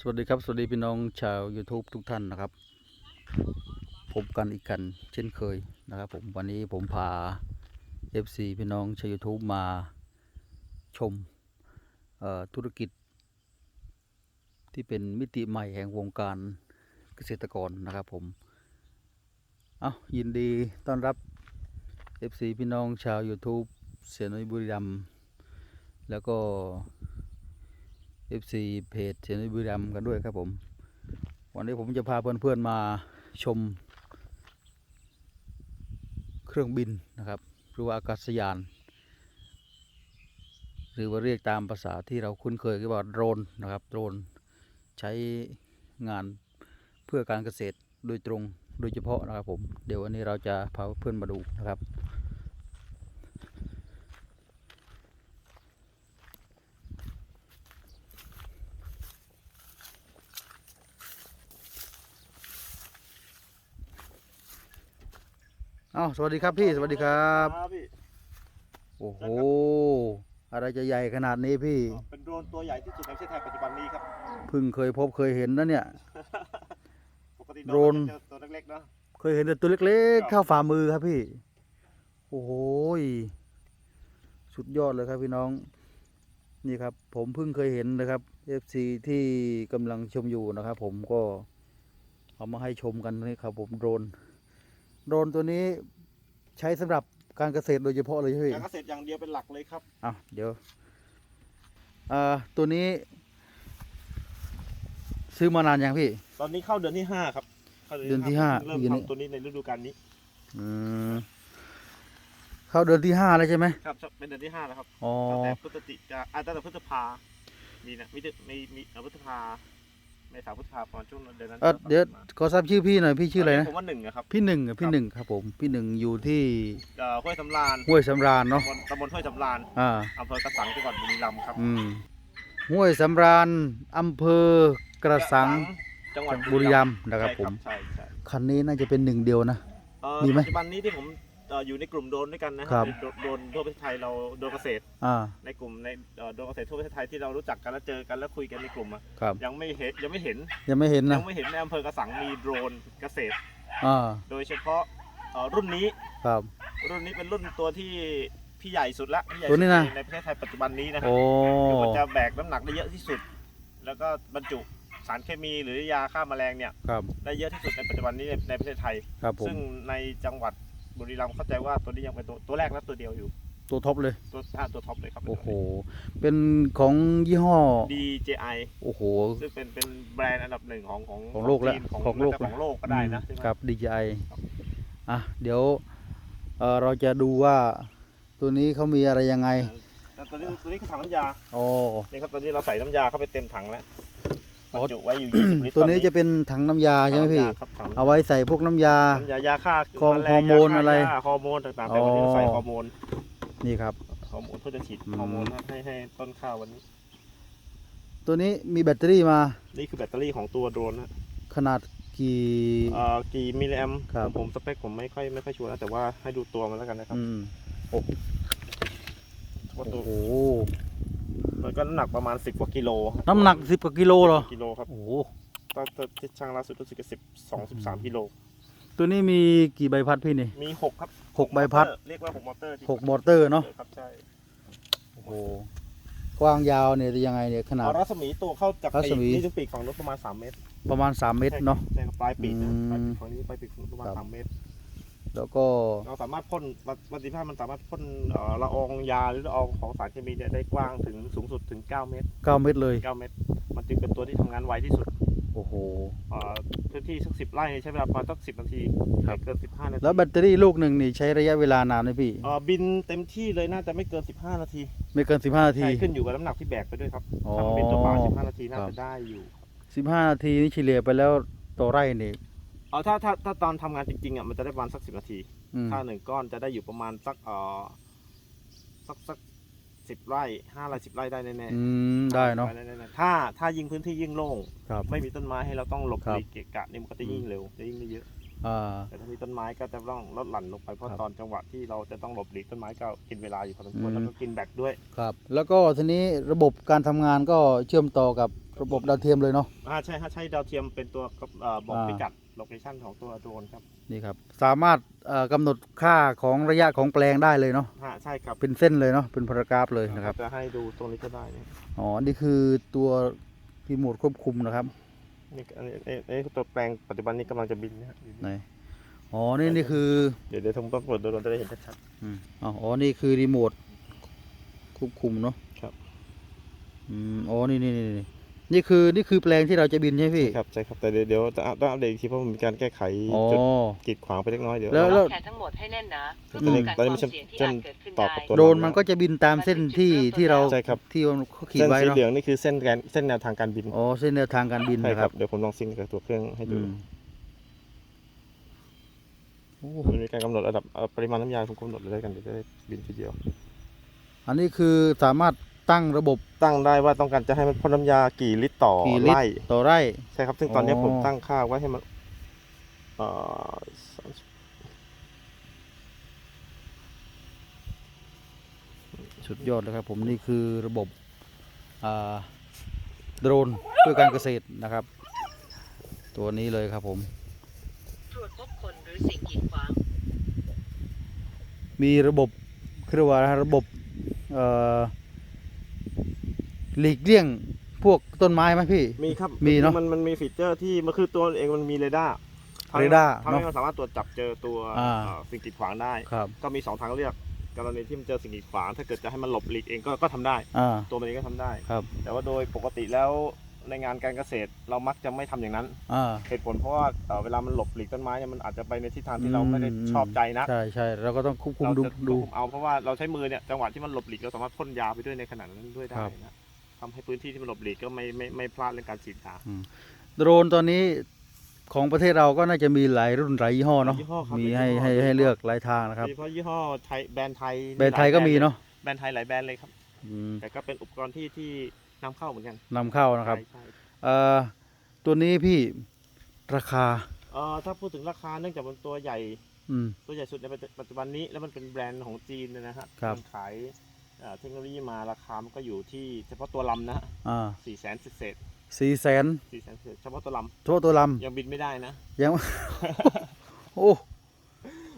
สวัสดีครับ สวัสดีพี่น้องชาว YouTube ทุกท่านนะครับพบกันอีกกันเช่นเคยนะครับผมวันนี้ผมพา FC พี่น้องชาว YouTube มาชมธุรกิจ ที่เป็นมิติใหม่แห่งวงการเกษตรกรนะครับผม เอายินดีต้อนรับ FC พี่น้องชาว YouTube เสียนอยบุรีรัมย์แล้วก็ FC เพจเสียน้อยบุรีรัมกันด้วยครับผม วันนี้ผมจะพาเพื่อนๆมาชม เครื่องบินนะครับหรือว่าอากาศยาน หรือว่าเรียกตามภาษาที่เราคุ้นเคยก็ว่าโดรนนะครับโดรนใช้งานเพื่อการเกษตรโดยตรงโดยเฉพาะนะครับผม เดี๋ยววันนี้เราจะพาเพื่อนมาดูนะครับ อ้าวสวัสดีครับพี่สวัสดีครับครับ พี่โอ้โหอะไรจะใหญ่ขนาดนี้พี่ เป็นโดรนตัวใหญ่ที่สุดในประเทศไทยปัจจุบันนี้ครับเพิ่งเคยพบเคยเห็นนะเนี่ย ปกติโดรน จะตัวเล็กๆเนอะเคยเห็นแต่ตัวเล็กๆเท่าฝ่ามือครับพี่ โอ้โหยสุดยอดเลยครับพี่น้อง นี่ครับ ผมเพิ่งเคยเห็นนะครับ FC ที่กำลังชมอยู่นะครับ ผมก็เอามาให้ชมกันนี่ครับ ผมโดรน โดรนตัวนี้ใช้สำหรับการเกษตรโดยเฉพาะเลยใช่ไหมการเกษตรอย่างเดียวเป็นหลักเลยครับ อะเดี๋ยวอ่าตัวนี้ ซื้อมานานยังพี่ ตอนนี้เข้าเดือนที่ห้าครับข้าเดือนที่ห้าเริ่มอยู่นี่ทำตัวนี้ในฤดูกาลนี้อืมเข้าเดือนที่ห้าแล้วใช่ไหมครับเป็นเดือนที่ห้าแล้วครับอ๋อตั้งแต่พฤศจิกาอ่าตั้งแต่พฤษภามีนะมีมีมีเอ่อพฤษภา เมษาพฤษภาประมาณช่วงเดือนนั้นเออเดี๋ยวขอทราบชื่อพี่หน่อยพี่ชื่ออะไรนะผมว่าหนึ่งอะครับพี่หนึ่งอะพี่ครับหนึ่งครับผมพี่หนึ่งอยู่ที่เอ่อห้วยสำราญห้วยสำราญเนาะตำบลตำบลห้วยสำราญอ่าอำเภอกระสังจังหวัดบุรีรัมย์ครับอืมห้วยสำราญอำเภอกระสังจังหวัดบุรีรัมย์นะครับผมใช่ใช่คันนี้น่าจะเป็นหนึ่งเดียวนะเอ่อมีไหมปัจจุบันนี้ที่ผม เอ่ออยู่ในกลุ่มโดรนด้วยกันนะคครัรับโดรนโดรนทั่วประเทศไทยเราโดรนเกษตร อ่าในกลุ่มในเอ่อโดรนเกษตรทั่วประเทศไทยที่เรารู้จักกันแล้วเจอกันแล้วคุยกันในกลุ่มอะครับ ยังไม่เห็นยังไม่เห็นยังไม่เห็นยันะงไม่เห็นในอำเภอกระสังมีโดรนเกษตร อ่าโดยเฉพาะเอ่อรุ่นนี้ครับ รุ่นนี้เป็นรุ่นตัวที่พี่ใหญ่สุดละพี่ใหญ่ตัวสุดนี้ในนะในประเทศไทยปัจจุบันนี้นะครัโอ้คือมันจะแบกน้ำหนักได้เยอะที่สุด แล้วก็บรรจุสารเคมีหรือยาฆ่าแมลงเนี่ยครับ ได้เยอะที่สุดในปัจจุบันนี้ในในประเทศไทย ครับผม ซึ่งในจังหวัด บุรีรัมย์เข้าใจว่าตัวนี้ยังเป็นตัวตัวแรกและตัวเดียวอยู่ ตัวท็อปเลย ตัวอ่าตัวท็อปเลยครับโอ้โห เป็นของยี่ห้อ DJI โอ้โห ซึ่งเป็นเป็นแบรนด์อันดับหนึ่งของของของโลกแล้วจีนของของโลก ของโลกก็ได้นะใช่ไหม ครับ DJI ครับ อะ เดี๋ยวเอ่อเราจะดูว่าตัวนี้เขามีอะไรยังไงแต่ตัวนี้ตัวนี้คือถังน้ำยาโอ้นี่ครับตัวนี้เราใส่น้ำยาเข้าไปเต็มถังแล้วอ๋ บอรรจุไว้อยู่20ลิตรตัวนี้ตอจะเป็นถังน้ำยาใช่ไหมพี่ถังน้ำยาครับถังเอาไว้ใส่พวกน้ำยา น้ำยายาฆ่าฮอร์แมลงฮอร์โมนยาฆ่าอะไรหญ้าฮอร์โมนต่างๆแต่วันนี้เราใส่อ๋อ ฮอร์โมนนี่ครับ ฮอร์โมนเพื่อจะฉีดอืม ฮอร์โมนให้ให้ต้นข้าววันนี้ ตัวนี้มีแบตเตอรี่มานี่คือแบตเตอรี่ของตัวโดรนนะขนาดกี่ เอ่อกี่มิลลิแอมครับ ผมสเปคผมไม่ค่อยไม่ค่อยชัวร์นะแต่ว่าให้ดูตัวมันแล้วกันนะครับอืมว่าโอ้ตัวโห มันก็น้ำหนักประมาณ10กว่ากิโลน้ำหนักสิบกว่ากิโลเหรอ กิโลครับโอ้โหตอนตอนที่ช่างล่าสุดรู้สึกจะสิบสองสิบสามกิโล ตัวนี้มีกี่ใบพัดพี่นี่ มีหกครับหกใบพัด มอเตอร์เรียกว่าหกมอเตอร์จริงหกมอเตอร์เนาะ ครับใช่โอ้โห กว้างยาวเนี่ยจะยังไงเนี่ยขนาด เอารัศมีตัวเข้าจากรัศปีกมี นี่ถึงปีกฝั่งนู้นประมาณ3เมตรประมาณ 3 เมตรเนาะ ใช่ครับปลายปีกนะอืมปลายปีกฝั่งนี้ปลายปีกฝั่งนู้นประมาณครับ สามเมตร แล้วก็เราสามารถพ่นประสิทธิภาพมันสามารถพ่นเอ่อละอองยาหรือละอองของสารเคมีเนี่ยได้กว้างถึงสูงสุดถึง 9 เมตร 9 เมตรเลย 9 เมตร มันจึงเป็นตัวที่ทำงานไวที่สุด โอ้โหเอ่อพื้นที่สักสิบไร่ใช้เวลาประมาณสักสิบนาทีครับไม่เกิน15นาที แล้วแบตเตอรี่ลูกหนึ่งนี่ใช้ระยะเวลานานไหมพี่เอ่อบินเต็มที่เลยน่าจะไม่เกิน15นาที ไม่เกิน15นาทีใช่ขึ้นอยู่กับน้ำหนักที่แบกไปด้วยครับอ๋อถ้ามันเป็นตัวเปล่า15นาทีน่าครับจะได้อยู่15นาทีนี่เฉลี่ยไปแล้วต่อไร่นี่ เออถ้าถ้าถ้าตอนทำงานจริงๆอะมันจะได้ประมาณสักสิบนาที อืมถ้าหนึ่งก้อนจะได้อยู่ประมาณสักเอ่อสักสักสิบไร่ห้าไร่สิบไร่ได้แน่อืมๆได้เนาะ แๆถ้าถ้ายิ่งพื้นที่ยิ่งโล่งครับ ไม่มีต้นไม้ให้เราต้องหลบครับ หลีกเกะกะนี่มันก็จะยิ่งเร็วจะยิ่งได้เยอะ อ่า แต่ถ้ามีต้นไม้ก็จะต้องลดหลั่นลงไปเพราะครับ ตอนจังหวะที่เราจะต้องหลบหลีกต้นไม้ก็กินเวลาอยู่พอสมควรอืมแล้วก็กินแบตด้วยครับ แล้วก็ทีนี้ระบบการทำงานก็เชื่อมต่อกับระบบดาวเทียมเลยเนาะ อ่าใช่ฮะใช้ดาวเทียมเป็นตัวกับเอ่อบอกอ่า พิกัด โลเคชันของตัวโดรนครับนี่ครับสามารถเอ่อกำหนดค่าของระยะของแปลงได้เลยเนาะฮะใช่ครับเป็นเส้นเลยเนาะเป็นพารากราฟเลยนะครับจะให้ดูตรงนี้ก็ได้นี่อ๋อนี่คือตัวรีโมทควบคุมนะครับนี่อันนี้อันนี้อันนี้ตัวแปลงปัจจุบันนี้กำลังจะบินนะฮะไหนอ๋อนี่นี่คือเดี๋ยวเดี๋ยวผมต้องเปิดโดรนจะได้เห็นชัดอืมอ๋ออ๋อนี่คือรีโมทควบคุมเนาะครับ อืมอ๋อนี่นี่นี่นี่ นี่คือนี่คือแปลงที่เราจะบินใช่ไหมพี่ๆครับใช่ครับแต่เดี๋ยวเดี๋ยวจะต้องอัปเดตอีกทีเพราะมันมีการแก้ไขอ๋อ จุดกีดขวางไปเล็กน้อยเดี๋ยวแล้วล็อกแขนทั้งหมดให้แน่นนะเพื่อป้องกันตอนนี้ความมันเสี่ยงที่เช่นอาจเกิดขึ้นตอบได้กับตัวโดรนมันก็จะบินตามเส้นที่ที่เราใช่ครับที่มันขีดเส้นไว้สีเนาะเหลืองนี่คือเส้นแกนเส้นแนวทางการบินอ๋อเส้นแนวทางการบินใช่นะคครัรับบเดี๋ยวผมลองซิงกับตัวเครื่องให้ดูอืมโอ้มันมีการกำหนดระดับเอ่อปริมาณน้ำยาผมกำหนดเลยแล้วกันเดี๋ยวจะได้บินทีเดียว อันนี้คือสามารถ ตั้งระบบตั้งได้ว่าต้องการจะให้มันพ่นน้ำยากี่ลิตรต่อกี่ลิตรไร่ต่อไร่ ใช่ครับ ซึ่งตอนนี้อ๋อผมตั้งค่าไว้ให้มันเอ่อ30สุดยอดเลยครับ ผมนี่คือระบบอ่าโดรนเพื่อการเกษตรนะครับ ตัวนี้เลยครับผมตรวจพบคนหรือสิ่งกีดขวางมีระบบเรียกว่าระบบเอ่อ หลีกเลี่ยงพวกต้นไม้ไหมพี่ มีครับมีเนอะมันมันมีฟีเจอร์ที่มันคือตัวเองมันมีเรดาร์ทำให้เรดาร์ทำให้เนอะมันสามารถตรวจจับเจอตัวอ่า เอ่อสิ่งกีดขวางได้ ครับ ก็มีสองทางเลือกกรณีที่มันเจอสิ่งกีดขวางถ้าเกิดจะให้มันหลบหลีกเองก็ก็ทำได้ อ่า ตัวมันเองก็ทำได้ ครับ แต่ว่าโดยปกติแล้วในงานการเกษตรเรามักจะไม่ทำอย่างนั้น อ่า เหตุผลเพราะว่าเอ่อเวลามันหลบหลีกต้นไม้เนี่ยมันอาจจะไปในทิศทางที่เราไม่ได้อืมชอบใจนะใช่ใช่เราก็ต้องควบคุมเราดูจะควบดูคุมเอาเพราะว่าเราใช้มือเนี่ยจังหวะที่มันหลบหลีกเราสามารถพ่นยาไปด้วยในขณะนั้นด้วยได้ครับ นะ ทำให้พื้นที่ที่มันหลบหลีกก็ไม่ไม่ไม่พลาดเรื่องการฉีดยา โดรนตอนนี้ของประเทศเราก็น่าจะมีหลายรุ่นหลายยี่ห้อเนาะหลายยี่ห้อครับมีหลายยี่ให้ห้อ ให้ให้เลือกหลายทางนะครับโดยเฉพาะยี่ห้อไทยแบรนด์ไทยแบรนด์ไทยก็มีเนาะแบรนด์ไทยหลายแบรนด์เลยครับ อืมแต่ก็เป็นอุปกรณ์ที่ที่นำเข้าเหมือนกันนำเข้านะครับ ใช่ใช่เอ่อตัวนี้พี่ราคา เอ่อถ้าพูดถึงราคาเนื่องจากมันตัวใหญ่ อืม ตัวใหญ่สุดในปัจจุบันนี้แล้วมันเป็นแบรนด์ของจีนเนยนะฮะครับ มันขาย เอ่อเทคโนโลยีมาราคามันก็อยู่ที่เฉพาะตัวลำนะฮะอ่าสี่แสนเศษสี่แสนสี่แสนเศษเฉพาะตัวลทั่วตัวลำยังบินไม่ได้นะำยัง โอ้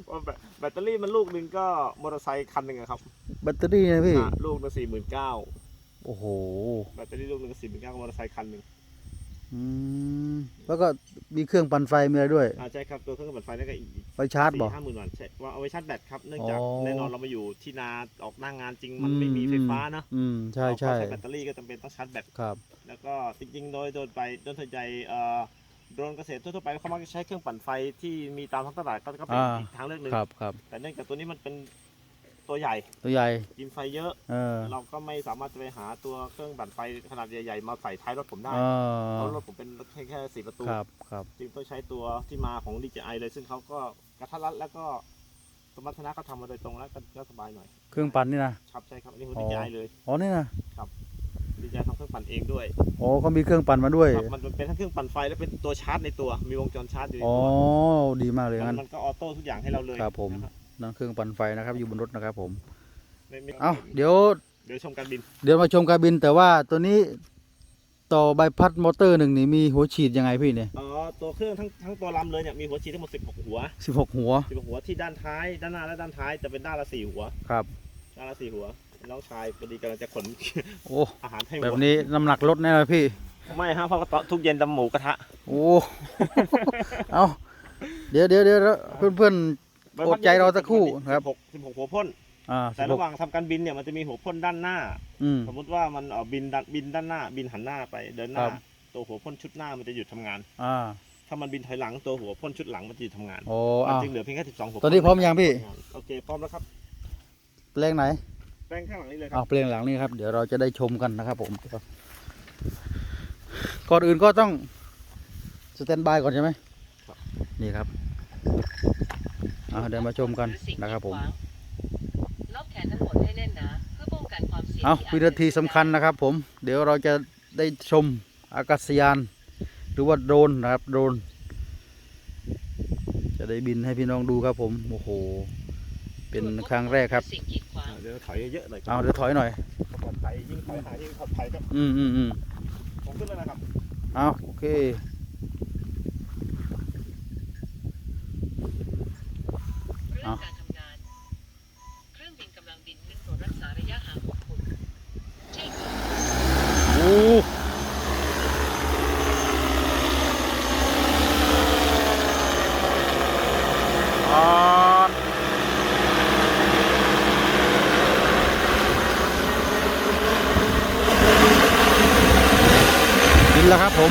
เพราะแบตแบตเตอรี่มันลูกหนึ่งก็มอเตอร์ไซค์คันหนึ่งอะครับแบตเตอรี่นะพี่ อะลูกหนึงสี่หมื่นเก้าโอ้โห แบตเตอรี่ลูกหนึ่งสี่หมื่นเก้ามอเตอร์ไซค์คันหนึ่ง อืมแล้วก็มีเครื่องปั่นไฟมีอะไรด้วย อ่าใช่ครับตัวเครื่องปั่นไฟนั่นก็อีกไฟชาร์จบ่สี่ห้าหมื่นวัตต์ใช่ว่าเอาไว้ชาร์จแบตครับเนื่องจากอ๋อแน่นอนเรามาอยู่ที่นาออกหน้างานจริงมันไม่มีไฟฟ้านะอืมใช่เราก็ใช่ใช้แบตเตอรี่ก็จำเป็นต้องชาร์จแบต ครับ แล้วก็จริงๆ โดยโดยไปโดยส่วนใหญ่เอ่อโดรนเกษตรทั่วๆไปเขามักจะใช้เครื่องปั่นไฟที่มีตามท้องตลาดก็ก็เป็นอ่า อีกทางเลือกหนึ่งครับครับแต่เนื่องจากตัวนี้มันเป็น ตัวใหญ่ ตัวใหญ่ กินไฟเยอะ เออ เราก็ไม่สามารถจะไปหาตัวเครื่องปั่นไฟขนาดใหญ่ๆมาใส่ท้ายรถผมได้ เอเพอราะรถผมเป็นรถแค่แค่สี่ประตู ครับ ครับ จึงต้องใช้ตัวที่มาของ DJI เลย ซึ่งเขาก็กระทัดรัดแล้วก็สมรรถนะเขาทำมาโดยตรงแล้วก็ก็สบายหน่อย เครื่องปั่นนี่นะ ครับใช่ครับอันนี้คืออ๋อ DJI เลย อ๋อ นี่นะ DJI ทำเครื่องปั่นเองด้วยอ๋อเขามีเครื่องปั่นมาด้วย ครับมันเป็นทั้งเครื่องปั่นไฟและเป็นตัวชาร์จในตัว มีวงจรชาร์จอยู่ในอ๋อ ตัวดีมากเลยมังั้นนมันก็ออโต้ทุกอย่างให้เราเลยครับผม นะฮะ นั่นเครื่องปั่นไฟนะครับ อยู่บนรถนะครับผมไม่ไม่เอ้าเดี๋ยว เดี๋ยวชมการบิน เดี๋ยวมาชมการบินแต่ว่าตัวนี้ต่อใบพัดมอเตอร์หนึ่งนี่มีหัวฉีดยังไงพี่เนี่ยอ๋อ ตัวเครื่องทั้งทั้งตัวลำเลยเนี่ยมีหัวฉีดทั้งหมด 16 หัวสิบหกหัว 16 หัวที่ด้านท้าย ด้านหน้าและด้านท้ายจะเป็นด้านละ4หัว ครับ ด้านละ4หัว น้องชายพอดีกำลังจะขนโอ้อาหารให้วัวแบบนี้น้ำหนักลดแน่เลยพี่ ไม่ฮะเพราะว่าตอนทุกเย็นทำหมูกระทะ โอ้ เอาเดี๋ยวเดี๋ยวเดี๋ยวเพื่อนเพื่อน อดใจรอสักครู่ครับ16 16หัวพ่นๆอ่าแต่ระหว่างทำการบินเนี่ยมันจะมีหัวพ่นด้านหน้าอืมสมมุติว่ามันเออบินด้านบินด้านหน้า บินหันหน้าไปเดินหครัน้าบตัวหัวพ่นชุดหน้ามันจะหยุดทำงาน อ่า ถ้ามันบินถอยหลังตัวหัวพ่นชุดหลังมันจะหยุดทำงานโอ้มันเอาจึงเหลือเพียงแค่12หัวตอนนี้พร้อมยังพี่ โอเคพร้อมแล้วครับแปลงไหนแป้งข้างหลังนี้เลยคเอารับเพลงหลังนี้ครับ เดี๋ยวเราจะได้ชมกันนะครับ ผม ก่อนอื่นก็ต้องสแตนบายก่อนใช่ไหมนี่ครับอ่า เดี๋ยวมาชมกันหรือสิ่งนะครับผมกีดขวางล็อกแขนทั้งหมดให้แน่นนะเพื่อป้องกันความเสี่ยงเอาที่วิอาจนาทีสำคัญนะครับ ผม เดี๋ยวเราจะได้ชมอากาศยาน หรือว่าโดรนนะครับโดรนจะได้บินให้พี่น้องดูครับ ผมโอ้โหเป็นครั้งแรกครับสิ่งกีดขวางเดี๋ยวถอยเยอะๆหน่อยเอาเดี๋ยวถอยหน่อยปลอดภัยยิ่งถอยหายิ่งปลอดภัยครับอืมอืมอืมผมขึ้นแล้วนะครับเอาโอเค เรื่องการทำงาน เครื่องบินกำลังบินขึ้นตรวจรักษาระยะห่างของคุณใช่ค่ะโอ้อ่าบินแล้วครับผม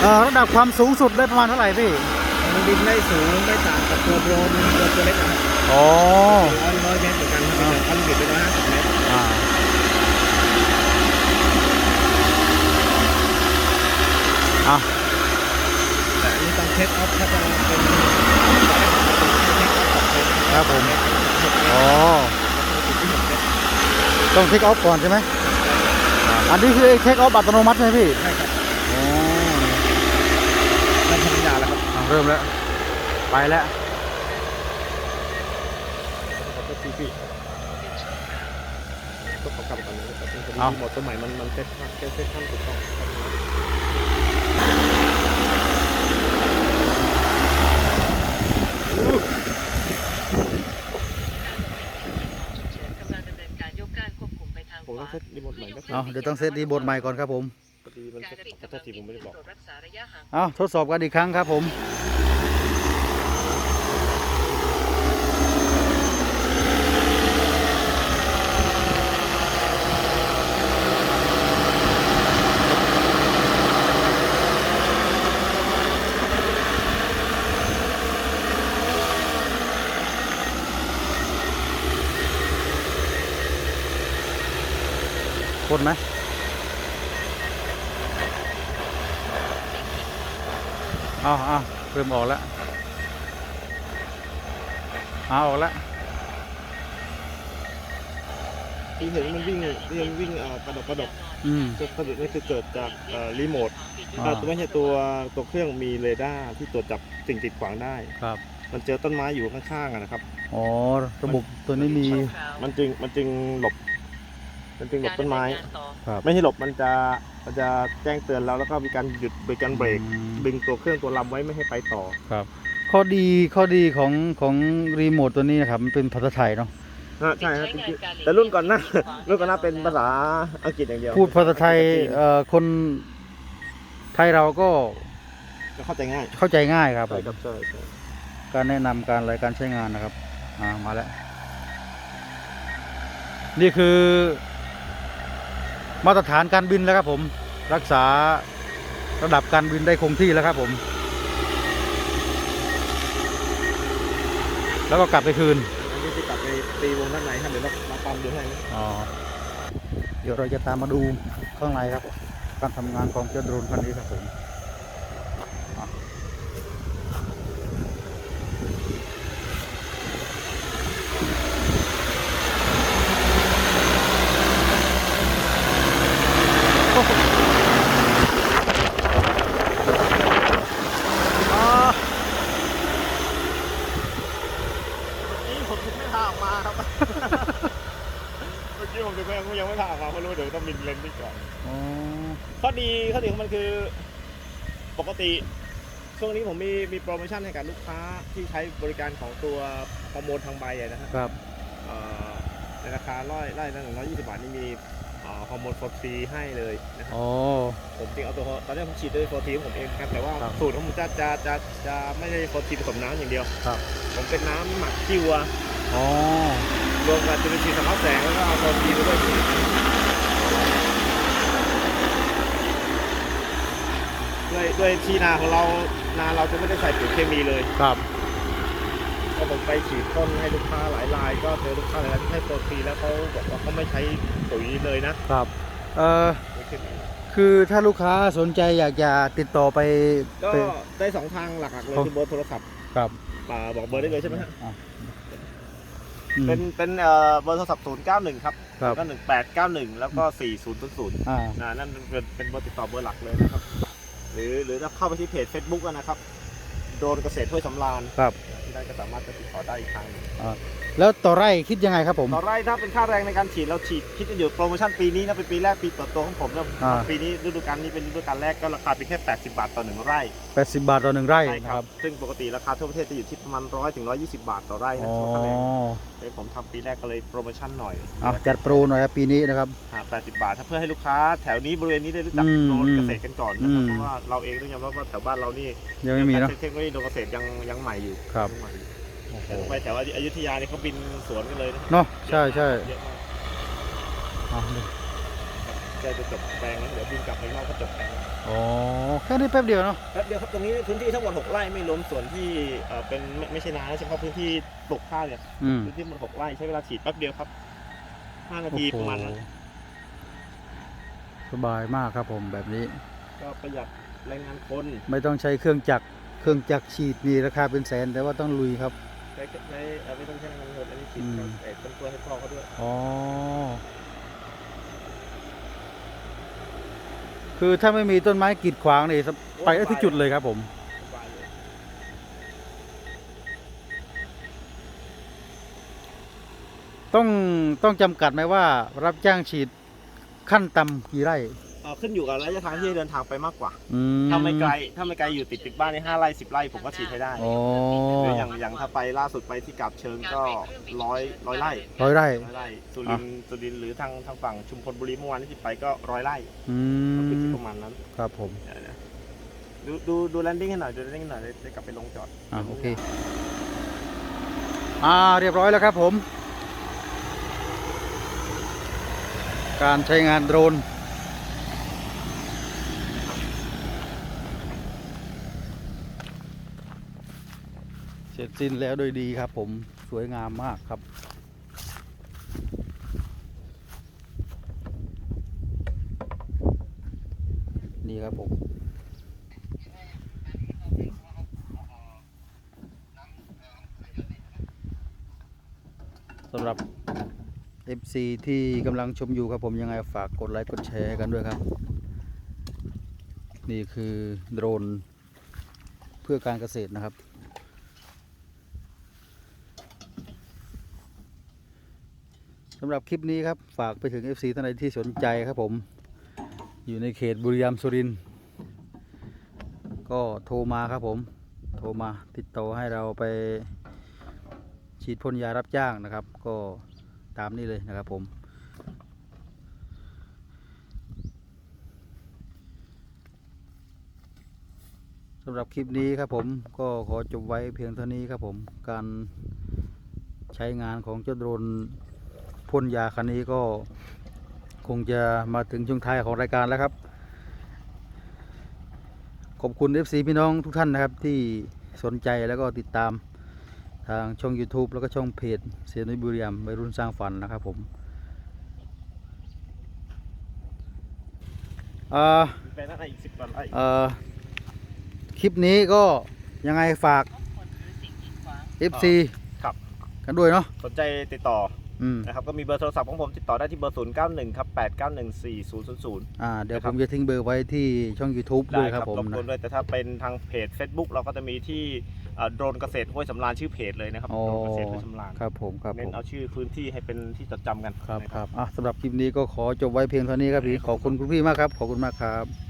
เอ่อระดับความสูงสุดได้ประมาณเท่าไหร่พี่มัน บินได้สูงไม่ต่างกับตัวโดรนตัวตัวเล็กนะครับอ๋อร้อยร้อยเมตรเหมือนกันครับแต่มันบินไปร้อยห้าสิบเมตรอ่าอะแต่อันนี้ต้องเทคออฟถ้าจะเป็นครับผมอ๋อต้องเทคออฟก่อนใช่ไหมอ่าอันนี้คือเทคออฟอัตโนมัติใช่ไหมพี่ใช่ครับ อ๋อ มันทำยาแล้วครับ อะ เริ่มแล้ว ไปแล้วก็ซีพีก็ขอกลับก่อนนะครับเป็นคดีหมดสมัยมันมันเซ็ตเซ็ตเซ็ตขั้นถูกต้องฉุกเฉินกำลังดำเนินการยกการควบคุมไปทางผมขต้อวางเซ็ตรีโมทใหม่ก็เอาเดี๋ยวต้องเซตรีโบทใหม่ก่อนครับผมพอดี มันการเซ็ตบินขอโทกำลัษงทีบิผมนไม่ได้ขึ้นบอกตรวจรักษาระยะห่างเอาทดสอบกันอีกครั้งครับผมคนไหม เอาเอาเริ่มออกแล้วเอาออกแล้วที่เห็นมันวิ่งที่มันวิ่งเอ่อกระดกกระดกอืม กระดกนี่คือเกิดจากเอ่อรีโมทอ่าเอ่อตัวไม่ใช่ตัวตัวเครื่องมีเรดาร์ที่ตรวจจับสิ่งกีดขวางได้ ครับมันเจอต้นไม้อยู่ข้างๆอะนะครับ อ๋อระบบตัวนี้มีมันจึงมันจึงหลบ มันจึงหลบต้นไม้ ครับ ไม่ใช่หลบมันจะมันจะแจ้งเตือนเราแล้วก็มีการหยุดมีการเบรกอืมดึงตัวเครื่องตัวลำไว้ไม่ให้ไปต่อ ครับ ข้อดีข้อดีของของรีโมทตัวนี้นะครับมันเป็นภาษาไทยเนาะฮะใช่ครับจริงๆแต่รุ่นก่อนหน้า รุ่นก่อนหน้าเป็นภาษาอังกฤษอย่างเดียวพูดภาษาไทยเอ่อคนไทยเราก็ก็เข้าใจง่ายเข้าใจง่ายครับผใช่มครับใช่ใช่การแนะนำการอะไรการใช้งานนะครับอ่ามาแล้ว นี่คือ มาตรฐานการบินแล้วครับผมรักษาระดับการบินได้คงที่แล้วครับผม แล้วก็กลับไปคืนอันนี้จะกลับไปตีวงด้านในครับเดี๋ยวเราเราปั๊มดูให้นะอ๋อเดี๋ยวเราจะตามมาดูข้างในครับ การทำงานของเจ้าโดรนคันนี้ครับผมอะอ่า นี่ผมยังไม่พาออกมาครับ เมื่อกี้ผมจะยังยังไม่พาออกมาเพราะรู้เดี๋ยวต้องบินเลนส์นี่ก่อน อ๋อ ข้ อดีข้อดีของมันคือปกติ ช่วงนี้ผมมีมีโปรโมชั่นให้กับลูกค้าที่ใช้บริการของตัวฮอร์โมนทางใบอะนะฮะครับ เอ่อในราคาร้อยไร่ละหนึ่งร้อยยี่สิบบาทนี่มีเอ่อฮอร์โมนโฟร์ทีให้เลยนะครับอ๋อ ผมจริงเอาตัวตอนนี้ผมฉีดด้วยโฟร์ทีของผมเองครับแต่ว่าครับสูตรของผมจะจะจะจะไม่ได้โฟร์ทีผสมน้ำอย่างเดียวครับ ผมเป็นน้ำหมักขี้วัวอ๋อ รวมกับจุลินทรีย์สังเคราะห์แสงแล้วก็เอาโฟร์ทีไปด้วยฉีด ด้วยด้วยที่นาของเรานาเราจะไม่ได้ใส่ปุ๋ยเคมีเลยครับก็ผมไปฉีดต้นให้ลูกค้าหลายราย ก็เจอลูกค้าหลายรายที่ให้โปรตีนแล้วเขาบอกว่าเขาไม่ใช้ปุ๋ยเลยนะครับเอ่อปุ๋ยเคมีคือถ้าลูกค้าสนใจอยากจะติดต่อไปก็ไป ได้สองทางหลักๆเลยครับ คือเบอร์โทรศัพท์ครับอ่าบอกเบอร์ได้เลยใช่ไหมฮะอะอืมเป็นเป็นเอ่อเบอร์โทรศัพท์0 9 1ครับครับก็1 8 9 1แล้วก็4 0 0 0อ่านะนั่นเป็นเป็นเบอร์ติดต่อเบอร์หลักเลยนะครับ หรือหรือถ้าเข้าไปที่เพจ Facebook อะนะครับ โดนเกษตรห้วยสำราญครับ ที่ได้ก็สามารถจะติดต่อได้อีกทางหนึ่ง อ่าแล้วต่อไร่คิดยังไงครับผม ต่อไร่ถ้าเป็นค่าแรงในการฉีดเราฉีดคิดกันอยู่โปรโมชั่นปีนี้นะเป็นปีแรกปีต่อตัวของผมนะอ่า ปีนี้ฤดูกาลนี้เป็นฤดูกาลแรกก็ราคาเป็นแค่ 80 บาทต่อหนึ่งไร่80 บาทต่อหนึ่งไร่ใช่นะคครัรับบซึ่งปกติราคาทั่วประเทศจะอยู่ที่ประมาณ100ถึง120 บาทต่อไร่นะอ๋อค่าแรงเลยผมทำปีแรกก็เลยโปรโมชั่นหน่อยเอาจัดโปรหน่อยครับปีนี้นะครับ หา80 บาท ถ้าเพื่อให้ลูกค้าแถวนี้บริเวณนี้ได้รู้จักอืมโดรนเกษตรกันก่อนนะครับอืม เพราะว่าเราเองต้องยอมรับว่าแถวบ้านเรานี่ยังไม่มีเนาะ เทคโนโลยีโดรนเกษตรยังยังใหม่อยู่ครับ ยังใหม่อยู่โอ้โหแต่ ไปแถวอยุธยาเนี่ยเขาบินสวนกันเลยนะเนาะใช่ใช่เยอะมากเอาดิใกล้จะจบแปลงแล้วเดี๋ยวบินกลับไปนอกก็จบแปลงอ๋อแค่นี้แป๊บเดียวเนาะแป๊บเดียวครับตรงนี้พื้นที่ทั้งหมด6ไร่ไม่รวมส่วนที่เอ่อเป็นไม่ไม่ใช่นานะเฉพาะพื้นที่ปลูกข้าวเนี่ยอืมพื้นที่หมด6ไร่ใช้เวลาฉีดแป๊บเดียวครับ5นาทีโอ้ปโหระมาณนั้นสบายมากครับผมแบบนี้ ก็ประหยัดแรงงานคน ไม่ต้องใช้เครื่องจักรเครื่องจักรฉีดนี่ราคาเป็นแสนแต่ว่าต้องลุยครับ ใช้ใช้เอ่อไม่ต้องใช้แรงงานคนอันนี้ฉีดอืมเอ่อต้นกล้วยให้พ่อเขาด้วย อ๋อ คือถ้าไม่มีต้นไม้กีดขวางนี่ไปได้ทุกจุดเลยครับผม สบายเลยต้องต้องจำกัดไหมว่า รับจ้างฉีดขั้นต่ำกี่ไร่ เอ่อขึ้นอยู่กับระยะทางที่จะเดินทางไปมากกว่าอืถ้าไม่ไกลถ้าไม่ไกลอยู่ติดติดบ้านในห้าไร่สิบไร่ผมก็ฉีดให้ได้อ๋อหรืออย่างอย่างถ้าไปล่าสุดไปที่กาบเชิงก็ร้อยร้อยไร่ร้อยไร่ ร้อยไร่สุรินทร์สุรินทร์หรือทางทางฝั่งชุมพลบุรีเมื่อวานที่ไปก็ร้อยไร่อืก็คือมที่ประมาณนั้นครับผม เดี๋ยวนะดูดูดูแลนดิ้งให้หน่อยดูแลนดิ้งให้หน่อยได้ได้กลับไปลงจอด อ่าโอเค อ่าเรียบร้อยแล้วครับผม การใช้งานโดรน สิ้นแล้วโดยดีครับผมสวยงามมากครับนี่ครับผมสำหรับ FC ที่กำลังชมอยู่ครับผมยังไงฝากกดไลค์กดแชร์กันด้วยครับ นี่คือโดรนเพื่อการเกษตรนะครับ สำหรับคลิปนี้ครับ ฝากไปถึง FC ท่านใดที่สนใจครับผม อยู่ในเขตบุรีรัมย์สุรินทร์ก็โทรมาครับผม โทรมาติดต่อให้เราไปฉีดพ่นยารับจ้างนะครับ ก็ตามนี้เลยนะครับผมสำหรับคลิปนี้ครับผมก็ขอจบไว้เพียงเท่านี้ครับผมการใช้งานของเจ้าโดรน พ่นยาคันนี้ก็คงจะมาถึงช่วงท้ายของรายการแล้วครับ ขอบคุณ FC พี่น้องทุกท่านนะครับที่สนใจแล้วก็ติดตามทางช่อง YouTube แล้วก็ช่องเพจเสียนุยบุรีรัมย์วัยรุ่นสร้างฝันนะครับผมเอ่อไปนั่นอีกสิบกว่าไร่เอ่อคลิปนี้ก็ยังไงฝาก FC ครับกันด้วยเนาะสนใจติดต่ออืม นะครับก็มีเบอร์โทรศัพท์ของผมติดต่อได้ที่เบอร์ 0 9 1 ครับ 8 9 1 4 0 0 0 อ่าเดี๋ยวนะคผรับมจะทิ้งเบอร์ไว้ที่ช่อง YouTube ด้ได้วยคครัรับบผมรบกวนนะด้วยแต่ถ้าเป็นทางเพจ Facebook เราก็จะมีที่เอ่อโดรนเกษตรห้วยสำราญชื่อเพจเลยนะครับอ๋อโดรนเกษตรห้วยสำราญครับผมครับเน้ผนมเอาชื่อพื้นที่ให้เป็นที่จดจำกันครับนะครับอะสำหรับคลิปนี้ก็ขอจบไว้เพียงเท่านี้ครับพี่ขอบคุณคุณพี่มากครับขอบคุณมากครับ